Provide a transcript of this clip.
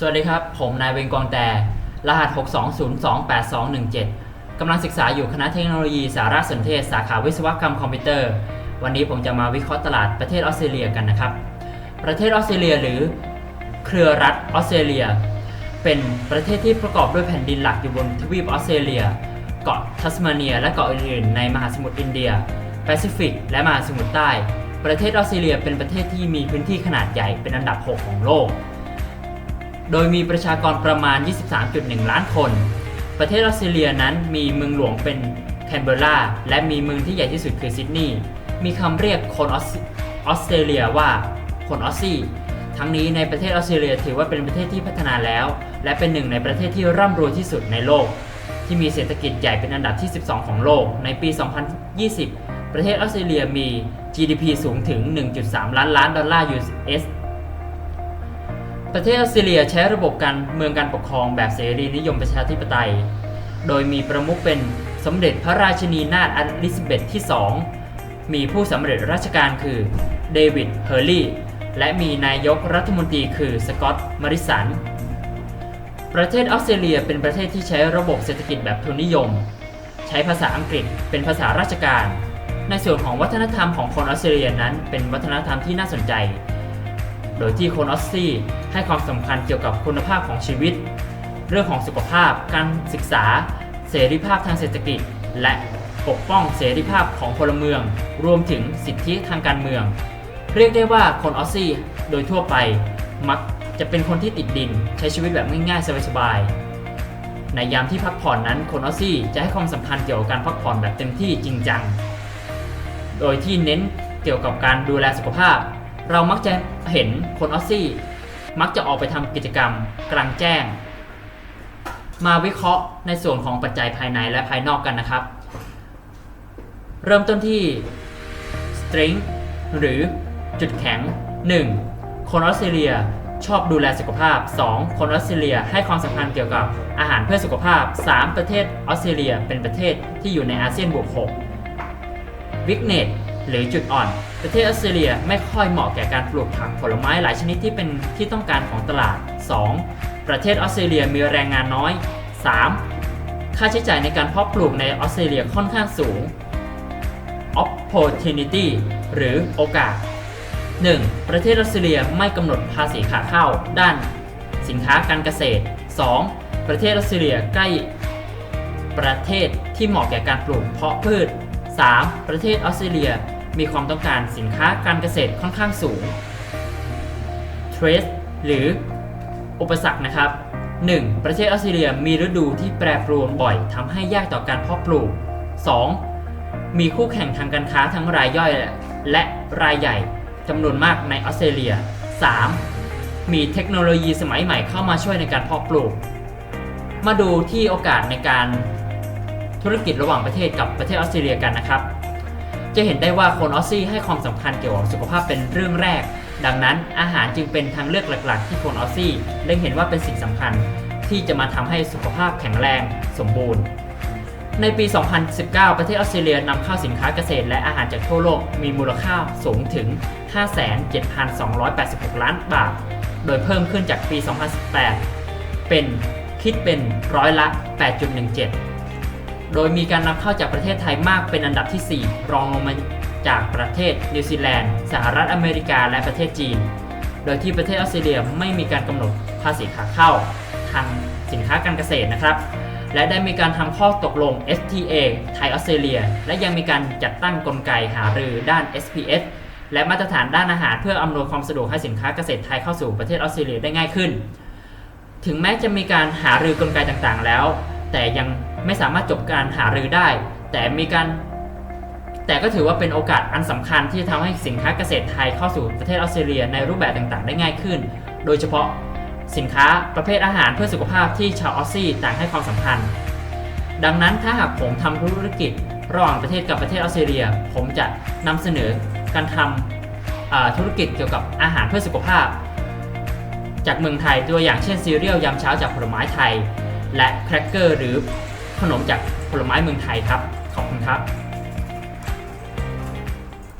สวัสดีครับ ผมนายเวงกองแต่ รหัส 62028217 กำลังศึกษาอยู่คณะเทคโนโลยีสารสนเทศ สาขาวิศวกรรมคอมพิวเตอร์ วันนี้ผมจะมาวิเคราะห์ตลาดประเทศออสเตรเลียกันนะครับ ประเทศออสเตรเลียหรือเครือรัฐออสเตรเลีย เป็นประเทศที่ประกอบด้วยแผ่นดินหลักอยู่บนทวีปออสเตรเลีย เกาะทัสมาเนีย และเกาะอื่นๆ ในมหาสมุทรอินเดีย แปซิฟิก และมหาสมุทรใต้ ประเทศออสเตรเลีย เป็นประเทศที่มีพื้นที่ขนาดใหญ่เป็นอันดับ 6 ของโลก โดยมีประชากรประมาณ 23.1 ล้านคน ประเทศออสเตรเลียนั้นมีเมืองหลวงเป็นแคนเบอร์รา และมีเมืองที่ใหญ่ที่สุดคือซิดนีย์ มีคำเรียกคนออสเตรเลียว่าคนออสซี่ ทั้งนี้ในประเทศออสเตรเลียถือว่าเป็นประเทศที่พัฒนาแล้ว และเป็นหนึ่งในประเทศที่ร่ำรวยที่สุดในโลก ที่มีเศรษฐกิจใหญ่เป็นอันดับที่ 12 ของโลก ในปี 2020 ประเทศออสเตรเลียมี GDP สูงถึง 1.3 ล้านล้านดอลลาร์ US ประเทศออสเตรเลียใช้ระบบการเมืองการปกครองแบบเสรีนิยมประชาธิปไตย โดยมีประมุขเป็นสมเด็จพระราชินีนาถอลิซาเบธที่ 2 มีผู้สำเร็จราชการคือเดวิดเฮอร์ลีย์และมีนายกรัฐมนตรีคือสกอตต์มาริสัน ประเทศออสเตรเลียเป็นประเทศที่ใช้ระบบเศรษฐกิจแบบทุนนิยม ใช้ภาษาอังกฤษเป็นภาษาราชการ ในส่วนของวัฒนธรรมของคนออสเตรเลียนั้นเป็นวัฒนธรรมที่น่าสนใจ โดยที่คนออสซี่ให้ความสำคัญเกี่ยวกับคุณภาพของชีวิต เรื่องของสุขภาพ การศึกษา เสรีภาพทางเศรษฐกิจ และปกป้องเสรีภาพของพลเมือง รวมถึงสิทธิทางการเมือง เรียกได้ว่าคนออสซี่โดยทั่วไปมักจะเป็นคนที่ติดดิน ใช้ชีวิตแบบง่ายๆสบายๆในยามที่พักผ่อนนั้นคนออสซี่จะให้ความสำคัญเกี่ยวกับการพักผ่อนแบบเต็มที่จริงจัง โดยที่เน้นเกี่ยวกับการดูแลสุขภาพ เรามักจะเห็นคนออสซี่ มักจะออกไปทำกิจกรรมกลางแจ้ง มาวิเคราะห์ในส่วนของปัจจัยภายในและภายนอกกันนะครับ เริ่มต้นที่ strength หรือจุดแข็ง 1. คนออสเตรเลียชอบดูแลสุขภาพ 2. คนออสเตรเลียให้ความสำคัญเกี่ยวกับอาหารเพื่อสุขภาพ 3. ประเทศออสเตรเลียเป็นประเทศที่อยู่ในอาเซียนบวก6วิกเนต หรือจุดอ่อน ประเทศออสเตรเลียไม่ค่อยเหมาะแก่การปลูกผักผลไม้หลายชนิดที่เป็นที่ต้องการของตลาด 2. ประเทศออสเตรเลียมีแรงงานน้อย 3. ค่าใช้จ่ายในการเพาะปลูกในออสเตรเลียค่อนข้างสูง opportunity หรือโอกาส 1. ประเทศออสเตรเลียไม่กำหนดภาษีขาเข้าด้าน สินค้าการเกษตร 2. ประเทศออสเตรเลียใกล้ ประเทศที่เหมาะแก่การปลูกเพาะพืช 3. ประเทศออสเตรเลีย มีความต้องการสินค้าการเกษตรค่อนข้างสูง Trace หรืออุปสรรคนะครับ 1. ประเทศออสเตรเลียมีฤดูที่แปรปรวนบ่อยทำให้ยากต่อการเพาะปลูก 2. มีคู่แข่งทางการค้าทั้งรายย่อยและรายใหญ่จำนวนมากในออสเตรเลีย 3. มีเทคโนโลยีสมัยใหม่เข้ามาช่วยในการเพาะปลูก มาดูที่โอกาสในการธุรกิจระหว่างประเทศกับประเทศออสเตรเลียกันนะครับ จะเห็นได้ว่าคนออสซี่ให้ความสำคัญเกี่ยวกับสุขภาพเป็นเรื่องแรก ดังนั้นอาหารจึงเป็นทางเลือกหลัก ๆ ที่คนออสซี่เล็งเห็นว่าเป็นสิ่งสำคัญ ที่จะมาทำให้สุขภาพแข็งแรงสมบูรณ์ ในปี 2019 ประเทศออสเตรเลียนำเข้าสินค้าเกษตรและอาหารจากทั่วโลกมีมูลค่าสูงถึง 57,286 ล้านบาท โดยเพิ่มขึ้นจากปี 2018 เป็นคิดเป็นร้อยละ 8.17 โดยมีการนำเข้าจากประเทศไทยมากเป็นอันดับที่ 4 รองลงมาจากประเทศนิวซีแลนด์ สหรัฐอเมริกา และประเทศจีน โดยที่ประเทศออสเตรเลียไม่มีการกำหนดภาษีขาเข้าทางสินค้าการเกษตรนะครับ และได้มีการทำข้อตกลง FTA ไทยออสเตรเลีย และยังมีการจัดตั้งกลไกหารือด้าน SPS และมาตรฐานด้านอาหารเพื่ออำนวยความสะดวกให้สินค้าเกษตรไทยเข้าสู่ประเทศออสเตรเลียได้ง่ายขึ้น ถึงแม้จะมีการหารือกลไกต่างๆ แล้ว แต่ยังไม่สามารถจบการหารือได้ แต่มีการแต่ก็ถือว่าเป็นโอกาสอันสำคัญที่จะทำให้สินค้าเกษตรไทยเข้าสู่ประเทศออสเตรเลียในรูปแบบต่างๆ ได้ง่ายขึ้น โดยเฉพาะสินค้าประเภทอาหารเพื่อสุขภาพที่ชาวออสซี่ต่างให้ความสำคัญ ดังนั้นถ้าหากผมทำธุรกิจระหว่างประเทศกับประเทศออสเตรเลีย ผมจะนำเสนอการทำธุรกิจเกี่ยวกับอาหารเพื่อสุขภาพ จากเมืองไทยตัวอย่างเช่นซีเรียลยามเช้าจากผลไม้ไทย และแครกเกอร์หรือขนมจากผลไม้เมืองไทยครับ ขอบคุณครับ